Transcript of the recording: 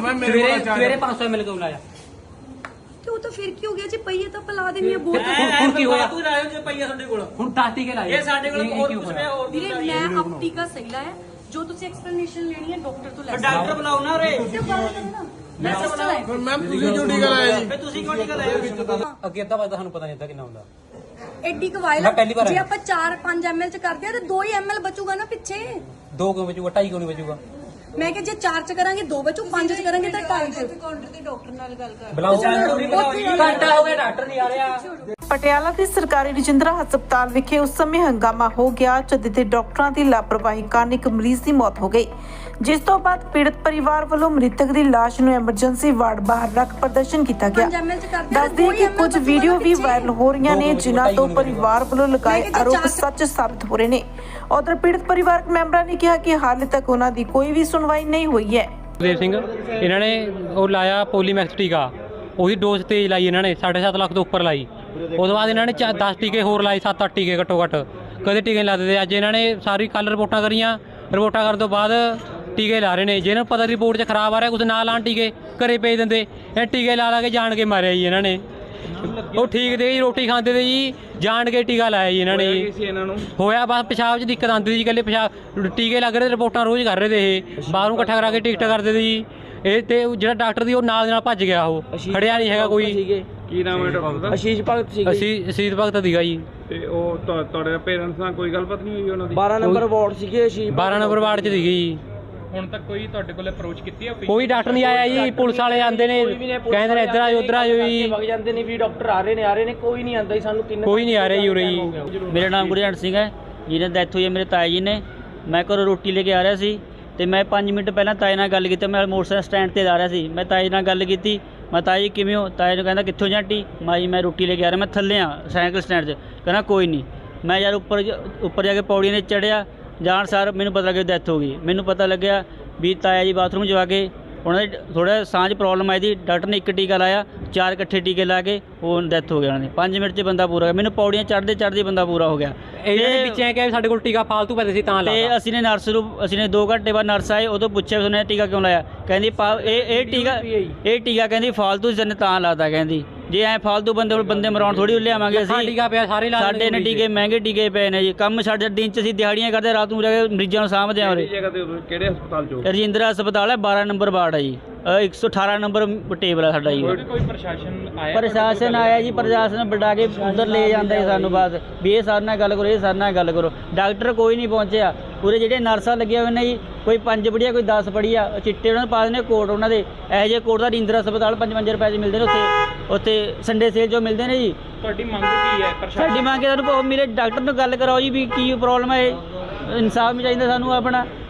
ਮੈਂ ਮੇਰੇ ਸਵੇਰੇ ਕੋਲ ਚਾਰ ਸਵੇਰੇ 500 ml ਕਿਉਂ ਲਾਇਆ? ਤੇ ਉਹ ਤਾਂ ਫਿਰ ਕੀ ਹੋ ਗਿਆ? ਜੀ ਪਈਏ ਤਾਂ ਪਿਲਾ ਦੇਣੀ ਹੈ ਬਹੁਤ। ਹੁਣ- ਹੁਣ ਕੀ ਹੋਇਆ? ਤੂੰ ਲਾਇਓ ਜੇ ਪਈਆ ਸਾਡੇ ਕੋਲ। ਹੁਣ 10 ਟੀਕੇ ਲਾਏ। ਇਹ ਸਾਡੇ ਕੋਲ ਇਹ- ਇਹ ਹੋਰ ਕਿਉਂ ਕੁਝ ਹੋਇਆ? ਨਹੀਂ ਹੋਰ ਵੀਰੇ ਮੈਂ ਆਪਟੀ ਦਾ ਸਹੀ ਲਾਇਆ। ਜੋ ਤੁਸੀਂ ਐਕਸਪਲੇਨੇਸ਼ਨ ਲੈਣੀ ਹੈ ਡਾਕਟਰ ਤੋਂ ਲੈ ਫਿਰ ਡਾਕਟਰ ਬੁਲਾਓ ਨਾ ਰੇ ਤੇ ਬਾਤ ਕਰੋ ਨਾ। ਮੈਂ ਸਿਸਟਰ ਹੈ ਫਿਰ ਮੈਮ ਤੁਸੀਂ ਕਿਉਂ ਟੀਕਾ ਲਾਇਆ ਜੀ? ਫੇ ਤੁਸੀਂ ਕਿਉਂ ਨਹੀਂ ਲਾਇਓ ਅੱਗੇ ਅੱਧਾ ਵਜੇ ਸਾਨੂੰ ਪਤਾ ਨਹੀਂ ਅੱਧਾ ਕਿੰਨਾ ਹੁੰਦਾ। ਐਡੀ ਕਵਾਇਲ ਮੈਂ ਪਹਿਲੀ ਵਾਰ ਜੇ ਆਇਆ। ਆਪਾਂ 4-5 ml ਚ ਕਰਦੇ ਆ ਤੇ 2 ਹੀ ml ਬਚੂਗਾ ਨਾ ਪਿੱਛੇ। ਦੋ ਕਿਉਂ ਵਜੂਗਾ ਢਾਈ ਕਿਉਂ ਨਹੀਂ ਵਜੂਗਾ ਮੈਂ ਕਿ ਜੇ 4 ਚ ਕਰਾਂਗੇ 2 ਬਚੂ 5 ਚ ਕਰਾਂਗੇ ਤਾਂ 2.5 ਚ ਕਾਊਂਟਰ ਤੇ ਡਾਕਟਰ ਨਾਲ ਗੱਲ ਕਰ ਬੁਲਾਓ ਘੰਟਾ ਹੋ ਗਿਆ ਡਾਕਟਰ ਨਹੀਂ ਆ। ਰਿਹਾ ਪਟਿਆਲਾ ਦੇ ਸਰਕਾਰੀ ਰਜਿੰਦਰਾ ਹਸਪਤਾਲ ਵਿਖੇ ਉਸ ਸਮੇਂ ਹੰਗਾਮਾ ਹੋ ਗਿਆ ਜਦ ਤੇ ਡਾਕਟਰਾਂ ਦੀ ਲਾਪਰਵਾਹੀ ਕਾਰਨ ਇੱਕ ਮਰੀਜ਼ ਦੀ ਮੌਤ ਹੋ ਗਈ। ਜਿਸ ਤੋਂ ਬਾਅਦ ਪੀੜਤ ਪਰਿਵਾਰ ਵੱਲੋਂ ਮ੍ਰਿਤਕ ਦੀ ਲਾਸ਼ ਨੂੰ ਐਮਰਜੈਂਸੀ ਵਾਰਡ ਬਾਹਰ ਰੱਖ ਪ੍ਰਦਰਸ਼ਨ ਕੀਤਾ ਗਿਆ। 5 ml ਚ ਕਰਦੇ ਆ ਦੱਸਦੇ ਕਿ ਕੁਝ ਵੀਡੀਓ ਵੀ ਵਾਇਰਲ ਹੋ ਰਹੀਆਂ ਨੇ ਜਿਨ੍ਹਾਂ ਤੋਂ ਪਰਿਵਾਰ ਵੱਲੋਂ ਲਗਾਏ ਆਰੋਪ ਸੱਚ ਸਾਬਤ ਹੋ ਰਹੇ ਨੇ। ਉਧਰ ਪੀੜਤ ਪਰਿਵਾਰਕ ਮੈਂਬਰਾਂ ਨੇ ਕਿਹਾ ਕਿ ਹਾਲੇ ਤੱਕ ਉਹਨਾਂ ਦੀ ਕੋਈ ਵੀ ਸੁਣਵਾਈ ਨਹੀਂ ਹੋਈ ਹੈ। ਦੇਵ ਸਿੰਘ ਇਹਨਾਂ ਨੇ ਉਹ ਲਾਇਆ ਪੋਲੀਮੈਕਸ ਟੀਕਾ। ਉਹਦੀ ਡੋਜ਼ ਤੇਜ਼ ਲਾਈ ਇਹਨਾਂ ਨੇ 7.5 ਲੱਖ ਤੋਂ ਉੱਪਰ ਲਾਈ। ਉਸ ਤੋਂ ਬਾਅਦ ਇਹਨਾਂ ਨੇ 10 ਟੀਕੇ ਹੋਰ ਲਾਏ 7-8 ਟੀਕੇ ਘੱਟੋ ਘੱਟ। ਕਦੇ ਟੀਕੇ ਨਹੀਂ ਲਾਦੇ ਅੱਜ ਇਹਨਾਂ ਨੇ ਸਾਰੀ ਕੱਲ ਰਿਪੋਰਟਾਂ ਕਰੀਆਂ। ਰਿਪੋਰਟਾਂ ਕਰਨ ਤੋਂ ਬਾਅਦ ਟੀਕੇ ਲਾ ਰਹੇ ਨੇ। ਜਿਹਨਾਂ ਨੂੰ ਪਤਾ ਰਿਪੋਰਟ 'ਚ ਖਰਾਬ ਆ ਰਿਹਾ ਕੁਝ ਨਾ ਲਾਣ ਟੀਕੇ ਘਰੇ ਭੇਜ ਦਿੰਦੇ। ਇਹ ਟੀਕੇ ਲਾ ਲਾ ਕੇ ਜਾਣ ਕੇ ਮਾਰਿਆ ਜੀ ਇਹਨਾਂ ਨੇ। ਉਹ ਠੀਕ ਦੇ ਜੀ ਰੋਟੀ ਖਾਂਦੇ ਤੇ ਜੀ ਜਾਣ ਕੇ ਟੀਕਾ ਲਾਇਆ ਜੀ ਇਹਨਾਂ ਨੇ। ਜੀ ਹੋਇਆ ਬਸ ਪਿਸ਼ਾਬ 'ਚ ਦਿੱਕਤ ਆਉਂਦੀ ਸੀ ਇਕੱਲੇ ਪਿਸ਼ਾਬ ਟੀਕੇ ਲੱਗ ਰਹੇ ਰਿਪੋਰਟਾਂ ਰੋਜ਼ ਕਰ ਰਹੇ ਤੇ ਇਹ। ਬਾਹਰੋਂ ਇਕੱਠਾ ਕਰਾ ਕੇ ਟਿਕਟ ਕਰਦੇ ਤੇ ਜੀ। ਇਹ ਤੇ ਜਿਹੜਾ ਡਾਕਟਰ ਦੀ ਉਹ ਨਾਲ ਦੀ ਨਾਲ ਭੱਜ ਗਿਆ ਉਹ। ਖੜਿਆ ਨਹੀਂ ਹੈਗਾ ਕੋਈ। ਕੀ ਨਾਮ ਹੈ ਡਾਕਟਰ ਦਾ? ਅਸ਼ੀਸ਼ ਭਗਤ ਸੀ ਅਸੀਂ ਅਸੀਤ ਭਗਤ ਦੀਗਾ ਜੀ। ਤੇ ਉਹ ਤੁਹਾ- ਤੁਹਾਡੇ ਪੇਰੈਂਟਸ ਨਾਲ ਕੋਈ ਗੱਲਬਾਤ ਨਹੀਂ ਹੋਈ ਉਹਨਾਂ ਦੀ? 12 ਨੰਬਰ ਵਾਰਡ ਸੀਗੇ ਅਸ਼ੀਸ਼ 12 ਨੰਬਰ ਵਾਰਡ 'ਚ ਦੀਗੀ ਜੀ। ਹੁਣ ਤੱਕ ਕੋਈ ਤੁਹਾਡੇ ਕੋਲ ਅਪਰੋਚ ਕੀਤੀ ਹੈ ਕੋਈ ਡਾਕਟਰ ਨਹੀਂ ਆਇਆ ਜੀ ਪੁਲਿਸ ਵਾਲੇ ਆਂਦੇ ਨੇ ਕਹਿੰਦੇ ਨੇ ਇੱਧਰ ਆਜੋ ਉੱਧਰ ਆਜੋ ਜੀ। ਵਗ ਜਾਂਦੇ ਨੇ ਵੀ ਡਾਕਟਰ ਆ ਰਹੇ ਨੇ ਆ ਰਹੇ ਨੇ ਕੋਈ ਨਹੀਂ ਆਂਦਾ ਜੀ ਸਾਨੂੰ ਤਿੰਨ ਕੋਈ ਨਹੀਂ ਆ ਰਿਹਾ ਜੀ ਉਰੇ ਜੀ। ਮੇਰਾ ਨਾਮ ਗੁਰਜੰਟ ਸਿੰਘ ਹੈ। ਜਿਹਨੇ ਡੈਥ ਹੋਈ ਹੈ ਮੇਰੇ ਤਾਏ ਜੀ ਨੇ। ਮੈਂ ਘਰੋਂ ਰੋਟੀ ਲੈ ਕੇ ਆ ਰਿਹਾ ਸੀ ਤੇ ਮੈਂ 5 ਮਿੰਟ ਪਹਿਲਾਂ ਤਾਏ ਨਾਲ ਗੱਲ ਕੀਤੀ ਮੈਂ ਮੋਟਰਸਾਈਕਲ ਸਟੈਂਡ ਤੇ ਜਾ ਰਿਹਾ ਸੀ। ਮੈਂ ਤਾਏ ਨਾਲ ਗੱਲ ਕੀਤੀ ਮੈਂ ਤਾਏ ਜੀ ਕਿਵੇਂ ਹੋ? ਤਾਏ ਨੂੰ ਕਹਿੰਦਾ, ਕਿੱਥੋਂ ਜਾਂਟੀ? ਮੈਂ ਜੀ ਮੈਂ ਰੋਟੀ ਲੈ ਕੇ ਆ ਰਿਹਾ, ਮੈਂ ਥੱਲੇ ਆ, ਸਾਈਕਲ ਸਟੈਂਡ 'ਚ। ਕਹਿੰਦਾ, ਕੋਈ ਨਹੀਂ। ਮੈਂ ਯਾਰ ਉੱਪਰ ਉੱਪਰ ਜਾ ਕੇ ਪੌੜੀਆਂ 'ਤੇ ਚੜਿਆ ਜਾਣ ਸਾਰ ਮੈਨੂੰ ਪਤਾ ਲੱਗਿਆ ਡੈਥ ਹੋ ਗਈ। ਮੈਨੂੰ ਪਤਾ ਲੱਗਿਆ ਵੀ ਤਾਇਆ ਜੀ ਬਾਥਰੂਮ 'ਚ ਜਾ ਕੇ ਉਹਨਾਂ ਦੇ ਥੋੜਾ ਸਾਂਝ ਪ੍ਰੋਬਲਮ ਆਈ ਦੀ ਡਾਕਟਰ ਨੇ ਇੱਕ ਟੀਕਾ ਲਾਇਆ ਚਾਰ ਇਕੱਠੇ ਟੀਕੇ ਲਾ ਕੇ ਉਹ ਡੈਥ ਹੋ ਗਿਆ ਉਹਨਾਂ ਦੀ। 5 ਮਿੰਟ 'ਚ ਬੰਦਾ ਪੂਰਾ ਹੋ ਗਿਆ। ਮੈਨੂੰ ਪੌੜੀਆਂ ਚੜ੍ਹਦੇ ਚੜ੍ਹਦੇ ਬੰਦਾ ਪੂਰਾ ਹੋ ਗਿਆ। ਇਹਨਾਂ ਦੇ ਤੇ- ਵਿੱਚ ਐ ਕਿ ਸਾਡੇ ਕੋਲ ਟੀਕਾ ਫਾਲਤੂ ਪੈਸੇ ਸੀ ਤਾਂ ਤੇ ਲਾਤਾ। ਅਸੀਂ ਨੇ ਨਰਸ ਨੂੰ ਅਸੀਂ ਨੇ 2 ਘੰਟੇ ਬਾਅਦ ਨਰਸ ਆਏ ਉਦੋਂ ਪੁੱਛਿਆ ਉਹਨੇ ਟੀਕਾ ਕਿਉਂ ਲਾਇਆ? ਕਹਿੰਦੀ ਇਹ ਇਹ ਟੀਕਾ ਇਹ ਟੀਕਾ ਕਹਿੰਦੀ ਫਾਲਤੂ ਜਨ ਤਾਂ ਲਾਤਾ ਕਹਿੰਦੀ। ਜੇ ਐ ਫਾਲਤੂ ਬੰਦੇ ਬੰਦੇ ਮਰਾਉਣ ਥੋੜੀ ਲਿਆਵਾਂਗੇ ਅਸੀਂ। ਟੀਕਾ ਪਿਆ ਸਾਰੇ ਲਾ ਸਾਡੇ ਨੇ ਟੀਕੇ ਮਹਿੰਗੇ ਟੀਕੇ ਪਏ ਨੇ ਜੀ। ਕੰਮ ਸਾਡੇ ਦਿਨ ਚ ਅਸੀਂ ਦਿਹਾੜੀਆਂ ਕਰਦੇ ਰਾਤ ਨੂੰ ਜਾ ਕੇ ਮਰੀਜ਼ਾਂ ਨੂੰ ਸਾਂਭਦੇ ਆ ਉਰੇ। ਕਿਹੜੇ ਹਸਪਤਾਲ ਚੋਂ ਰਜਿੰਦਰਾ ਹਸਪਤਾਲ ਹੈ 12 ਨੰਬਰ ਵਾਰਡ ਹੈ ਜੀ। 118 ਨੰਬਰ ਟੇਬਲ ਹੈ ਸਾਡਾ ਜੀ। ਕੋਈ ਪ੍ਰਸ਼ਾਸਨ ਆਇਆ ਪ੍ਰਸ਼ਾਸਨ ਆਇਆ ਜੀ ਪ੍ਰਸ਼ਾਸਨ ਬੁਲਾ ਕੇ ਉਧਰ ਲੈ ਜਾਂਦਾ ਜੀ ਸਾਨੂੰ ਬਸ। ਵੀ ਇਹ ਸਾਡੇ ਨਾਲ ਗੱਲ ਕਰੋ ਇਹ ਸਾਡੇ ਨਾਲ ਗੱਲ ਕਰੋ। ਡਾਕਟਰ ਕੋਈ ਨਹੀਂ ਪਹੁੰਚਿਆ। ਪੂਰੇ ਜਿਹੜੇ ਨਰਸਾਂ ਲੱਗੀਆਂ ਹੋਏ ਨੇ ਜੀ ਕੋਈ ਪੰਜ ਪੜੀਆ ਕੋਈ 10 ਪੜੀਆ ਚਿੱਟੇ ਉਹਨਾਂ ਨੂੰ ਪਾ ਦਿੰਦੇ ਕੋਟ ਉਹਨਾਂ ਦੇ। ਇਹੋ ਜਿਹੇ ਕੋਟ ਦਾ ਰਿੰਦਰ ਹਸਪਤਾਲ 55 ਰੁਪਏ 'ਚ ਮਿਲਦੇ ਨੇ ਉੱਥੇ। ਉੱਥੇ ਸੰਡੇ ਸੇਲ ਜੋ ਮਿਲਦੇ ਨੇ ਜੀ। ਤੁਹਾਡੀ ਮੰਗ ਕੀ ਹੈ ਪ੍ਰਸ਼ਾਸਨ ਸਾਡੀ ਮੰਗ ਹੈ ਤੁਹਾਨੂੰ ਮੇਰੇ ਡਾਕਟਰ ਨੂੰ ਗੱਲ ਕਰਾਓ ਜੀ ਵੀ ਕੀ ਪ੍ਰੋਬਲਮ ਹੈ। ਇਨਸਾਫ ਵੀ ਚਾਹੀਦਾ ਸਾਨੂੰ ਆਪਣਾ।